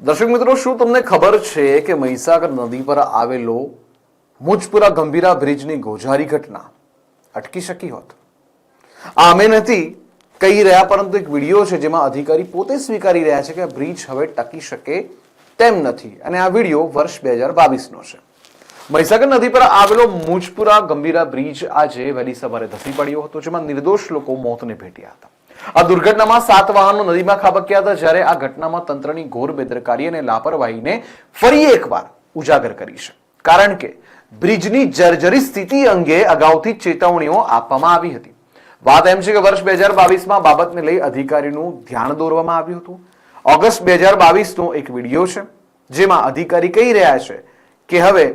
દર્શક મિત્રો, શું તમને ખબર છે કે મહીસાગર નદી પર આવેલો મુજપુરા ગંભીરા બ્રિજની ગોઝારી ઘટના? અટકી શકી હોત. આ અમે નથી કહી રહ્યા, પરંતુ એક વીડિયો છે જેમાં અધિકારી પોતે સ્વીકારી રહ્યા છે કે બ્રિજ હવે ટકી શકે તેમ નથી. અને આ વીડિયો વર્ષ બે હજાર બાવીસનો છે. મહીસાગર નદી પર આવેલો મુજપુરા ગંભીરા બ્રિજ આજે વહેલી સવારે ધસી પડ્યો હતો, જેમાં નિર્દોષ લોકો મોતને ભેટ્યા હતા. આ દુર્ઘટનામાં સાત વાહનો નદીમાં ખાબક્યા હતા, જ્યારે આ ઘટનામાં તંત્રની ઘોર બેદરકારી અને લાપરવાહીને ફરી એકવાર ઉજાગર કરી છે. કારણ કે બ્રિજની જર્જરી સ્થિતિ અંગે અગાઉથી ચેતવણીઓ આપવામાં આવી હતી. વાત એમ છે કે વર્ષ બે હજાર બાવીસમાં બાબતને લઈ અધિકારીનું ધ્યાન દોરવામાં આવ્યું હતું. ઓગસ્ટ બે હજાર બાવીસનો એક વીડિયો છે, જેમાં અધિકારી કહી રહ્યા છે કે હવે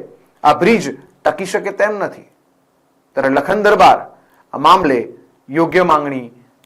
આ બ્રિજ ટકી શકે તેમ નથી. ત્યારે લખન દરબાર આ મામલે યોગ્ય માંગણી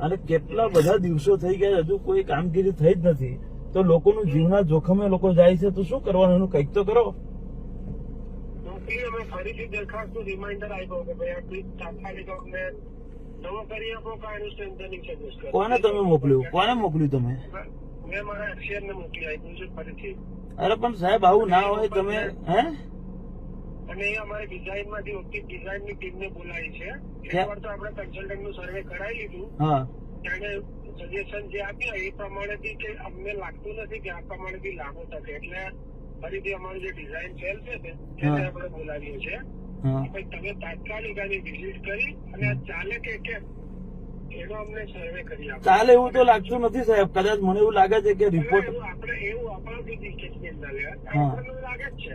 અને કેટલા બધા દિવસો થઈ ગયા હજુ કોઈ કામગીરી થઈ જ નથી. તો લોકોનું જીવના જોખમે લોકો જાય છે તો શું કરવાનું? એનું કંઈક તો કરો. અમે ફરીથી દરખાસ્તનું રિમાઇન્ડર આપ્યો કે ભાઈ આ ટ્વીટ તાત્કાલિક અમને નવો કરી આપો કે સ્ટ્રેન્થનિંગ સજેસ્ટ કરો કોને તમે મોકલ્યું? કોને મોકલ્યું તમે? મેં મારા એક્સિયરને મોકલી આપ્યું છે ફરીથી. અરે પણ સાહેબ આવું ના હોય તમે હે? અને અમારે ડિઝાઇનમાંથી ઓછી ડિઝાઇનની ટીમ ને બોલાવી છે એકવાર તો આપણે કન્સલ્ટન્ટનું સર્વે કરાવી લીધું. હા. સજેશન જે આપ્યા એ પ્રમાણે થી કે અમને લાગતું નથી કે આ પ્રમાણે થી લાગુ થશે. એટલે ફરીથી અમારું જે ડિઝાઇન સેલ છે ને એને આપણે બોલાવીએ છીએ. તમે તાત્કાલિક આની વિઝિટ કરી અને ચાલે કે કેમ? એનો અમને સર્વે કરી આપો. ચાલે એવું તો લાગતું નથી સાહેબ. કદાચ મને એવું લાગે છે કે રિપોર્ટ આપણે એવું આપણા લાગે જ છે.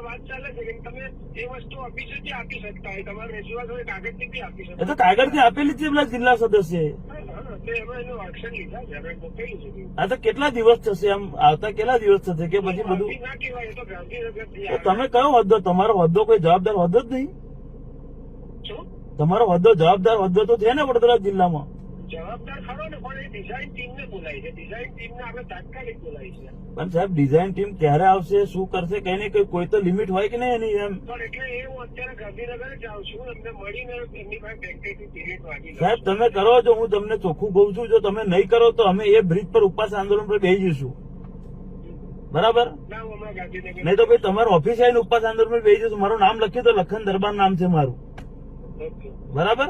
ચાલે છે કે તમે એ વસ્તુ ઓફિસેથી આપી શકતા હોય. તમારે રજૂઆત હોય કાગળથી બી આપી એ શકો તો કાગળથી આપેલી છે. પેલા જિલ્લા સદસ્ય આ તો કેટલા દિવસ થશે આમ આવતા કેટલા દિવસ થશે કે પછી બધું? એ. તમે કયો હોદ્દો? તમારો હોદ્દો કોઈ જવાબદાર હોદ્દો જ નહીં. તમારો હોદ્દો જવાબદાર હોદ્દો તો છે ને વડોદરા જિલ્લામાં. જવાબદાર ખરો ને પણ એ ડિઝાઇન ટીમને બોલાવી છે. ડિઝાઇન ટીમને આપણે તાત્કાલિક બોલાવી છે. પણ સાહેબ ડિઝાઇન ટીમ ક્યારે આવશે શું કરશે કઈ ને કઈ કોઈ તો લિમિટ હોય કે નહીં એની એમ? પણ એટલે એ હું અત્યારે ગાંધીનગર જ આવું છું તમને મળીને એમની પાસે ટેન્ટેટિવ પીરિયડ માંગી સાહેબ તમે કરો છો હું તમને ચોખ્ખું કહું છું જો તમે નહીં કરો તો અમે એ બ્રિજ પર ઉપવાસ આંદોલન પર બેસી જઈશું. બરાબર? નહીં તો ભાઈ તમારું ઓફિસ આવીને ઉપવાસ આંદોલન પર બેસી જઈશું. મારું નામ લખ્યું તો લખન દરબાર નામ છે મારું. બરાબર?